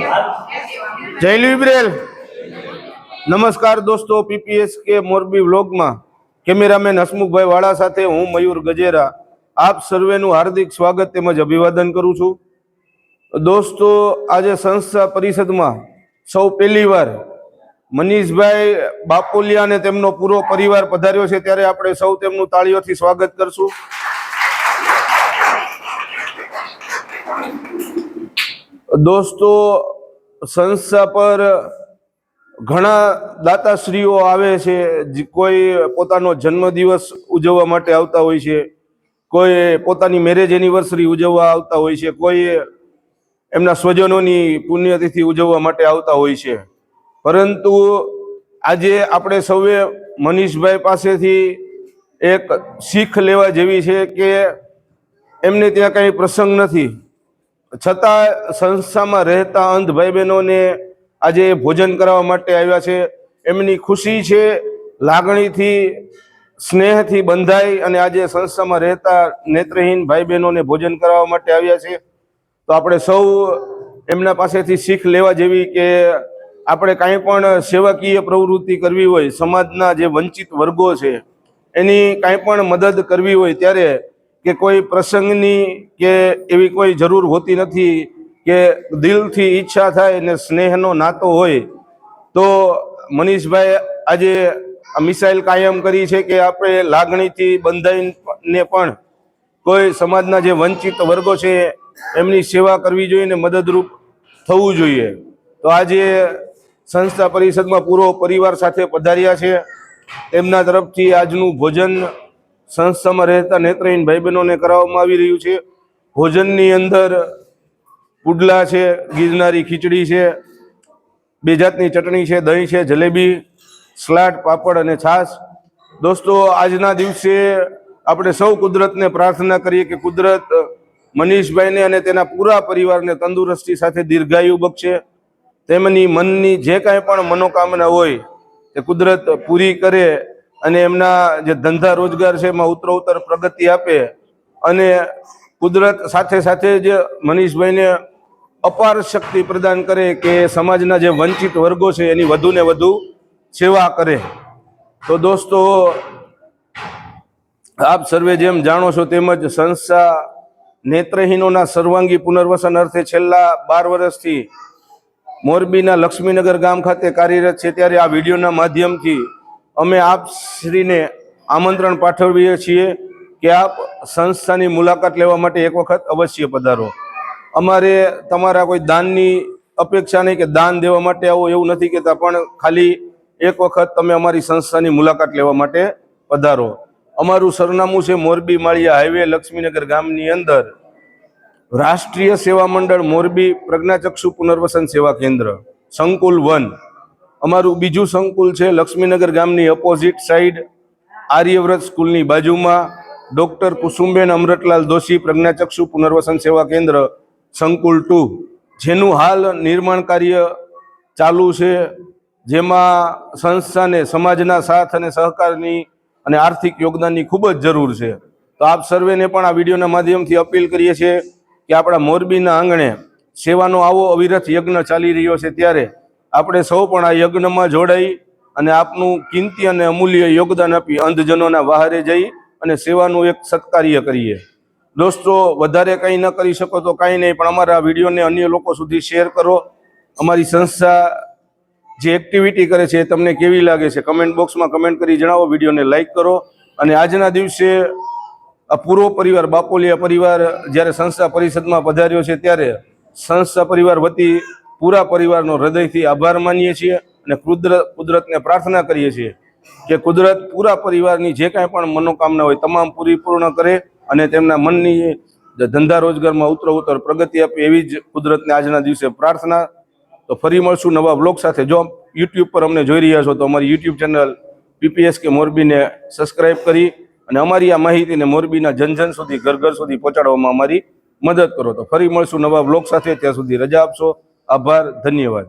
જય લિબ્રેલ નમસ્કાર દોસ્તો પીપીએસ કે મોરબી વ્લોગમાં. કેમેરામેન હસમુખભાઈ વાળા સાથે હું મયુર ગજેરા. આપ સર્વેનું હાર્દિક સ્વાગત તેમજ અભિવાદન કરું છું. દોસ્તો, આજે સંસ્થા પરિષદમાં સૌ પહેલીવાર મનીષભાઈ બાપોલિયા અને તેમનો પૂરો પરિવાર પધાર્યો છે. ત્યારે આપણે સૌ તેમનું તાળીઓથી સ્વાગત કરશું. દોસ્તો સંસ્થા પર ઘણા દાતાશ્રીઓ આવે છે કોઈ પોતાનો જન્મદિવસ ઉજવવા માટે આવતા હોય છે, કોઈ પોતાની મેરેજ એનિવર્સરી ઉજવવા આવતા હોય છે, કોઈ એમના સ્વજનોની પુણ્યતિથિ ઉજવવા માટે આવતા હોય છે. પરંતુ આજે આપણે સૌએ મનીષભાઈ પાસેથી એક શીખ લેવા જેવી છે કે એમને ત્યાં કંઈ પ્રસંગ નથી. છતાં સંસ્થામાં રહેતા અંધ ભાઈ બહેનોને આજે ભોજન કરાવવા માટે આવ્યા છે. એમની ખુશી છે, લાગણીથી, સ્નેહથી બંધાઈ અને આજે સંસ્થામાં રહેતા નેત્રહીન ભાઈ બહેનોને ભોજન કરાવવા માટે આવ્યા છે. તો આપણે સૌ એમના પાસેથી શીખ લેવા જેવી કે આપણે કાંઈ પણ સેવાકીય પ્રવૃત્તિ કરવી હોય, સમાજના જે વંચિત વર્ગો છે, એની કાંઈ પણ મદદ કરવી હોય ત્યારે કે કોઈ પ્રસંગની કે એવી કોઈ જરૂર હોતી નથી કે દિલથી ઈચ્છા થાય ને સ્નેહનો નાતો હોય, તો મનીષભાઈ આજે મિસાઇલ કાયમ કરી છે કે આપણે લાગણીથી બંધાઈને પણ કોઈ સમાજના જે વંચિત વર્ગો છે એમની સેવા કરવી જોઈએ ને મદદરૂપ થવું જોઈએ. તો આજે સંસ્થા પરિષદમાં પૂરો પરિવાર સાથે પધાર્યા છે. તેમના તરફથી આજનું ભોજન સંસ્થામાં રહેતા નેત્રહીન ભાઈ બહેનોને કરાવવામાં આવી રહ્યું છે. ભોજનની અંદર પુડલા છે, ગીરનારી ખીચડી છે, બે જાતની ચટણી છે, દહીં છે, જલેબી, સલાડ, પાપડ અને છાશ. દોસ્તો, આજના દિવસે આપણે સૌ કુદરતને પ્રાર્થના કરીએ કે કુદરત મનીષભાઈને અને તેના પૂરા પરિવારને તંદુરસ્તી સાથે દીર્ઘાયુ બક્ષે. તેમની મનની જે કાંઈ પણ મનોકામના હોય તે કુદરત પૂરી કરે અને એમના જે ધંધા રોજગાર છે, એમાં ઉત્તરોત્તર પ્રગતિ આપે અને કુદરત સાથે સાથે જ મનીષભાઈને અપાર શક્તિ પ્રદાન કરે કે સમાજના જે વંચિત વર્ગો છે, એની વધુ ને વધુ સેવા કરે. તો દોસ્તો, આપ સર્વે જેમ જાણો છો તેમજ સંસ્થા નેત્રહીનોના સર્વાંગી પુનર્વસન અર્થે છેલ્લા બાર વર્ષથી મોરબીના લક્ષ્મીનગર ગામ ખાતે કાર્યરત છે, ત્યારે આ વિડીયોના માધ્યમથી અમે આપ શ્રીને આમંત્રણ પાઠવીએ છીએ કે આપ સંસ્થાની મુલાકાત લેવા માટે એક વખત અવશ્ય પધારો. અમારે તમારા કોઈ દાનની અપેક્ષા નહીં કે દાન દેવા માટે આવો એવું નથી કહેતા, પણ ખાલી એક વખત તમે અમારી સંસ્થાની મુલાકાત લેવા માટે પધારો. અમારું સરનામું છે મોરબી માળિયા હાઈવે, લક્ષ્મીનગર ગામની અંદર. રાષ્ટ્રીય સેવા મંડળ મોરબી પ્રજ્ઞાચક્ષુ પુનર્વસન સેવા કેન્દ્ર, સંકુલ વન. અમારું બીજું સંકુલ છે લક્ષ્મીનગર ગામની અપોઝિટ સાઈડ આર્યવ્રત સ્કૂલની બાજુમાં. ડૉક્ટર કુસુમબેન અમરતલાલ દોશી પ્રજ્ઞાચક્ષુ પુનર્વસન સેવા કેન્દ્ર, સંકુલ ટુ જેનું હાલ નિર્માણ કાર્ય ચાલુ છે, જેમાં સંસ્થાને સમાજના સાથ અને સહકારની અને આર્થિક યોગદાનની ખૂબ જ જરૂર છે. તો આપ સર્વેને પણ આ વિડીયોના માધ્યમથી અપીલ કરીએ છીએ કે આપણા મોરબીના આંગણે સેવાનો આવો અવિરત યજ્ઞ ચાલી રહ્યો છે ત્યારે આપણે સૌ પણ આ યજ્ઞમાં જોડાઈ અને આપનું કિંમતી અને અમૂલ્ય યોગદાન આપી અંધજનોના વહારે જઈ અને સેવાનું એક સત્કાર્ય કરીએ. દોસ્તો, વધારે કંઈ ન કરી શકો તો કાંઈ નહીં, પણ અમારા વિડીયોને અન્ય લોકો સુધી શેર કરો. અમારી સંસ્થા જે એક્ટિવિટી કરે છે એ તમને કેવી લાગે છે કમેન્ટ બોક્સમાં કમેન્ટ કરી જણાવો, વિડીયોને લાઇક કરો. અને આજના દિવસે આ પૂરો પરિવાર, બાપોલિયા પરિવાર જ્યારે સંસ્થા પરિષદમાં પધાર્યો છે ત્યારે સંસ્થા પરિવાર વતી પૂરા પરિવારનો હૃદયથી આભાર માનીએ છીએ અને કુદરત કુદરતને પ્રાર્થના કરીએ છીએ કે કુદરત પૂરા પરિવારની જે કાંઈ પણ મનોકામના હોય તમામ પૂરી પૂર્ણ કરે અને તેમના મનની ધંધા રોજગારમાં ઉત્તર ઉતર પ્રગતિ આપે એવી જ કુદરતને આજના દિવસે પ્રાર્થના. તો ફરી મળશું નવા બ્લોગ સાથે. જો યુટ્યુબ પર અમને જોઈ રહ્યા છો તો અમારી યુટ્યુબ ચેનલ પીપીએસ કે મોરબીને સબસ્ક્રાઇબ કરી અને અમારી આ માહિતીને મોરબીના જન જન સુધી, ઘર ઘર સુધી પહોંચાડવામાં અમારી મદદ કરો. તો ફરી મળશું નવા બ્લોગ સાથે. ત્યાં સુધી રજા આપશો. આભાર ધન્યવાદ.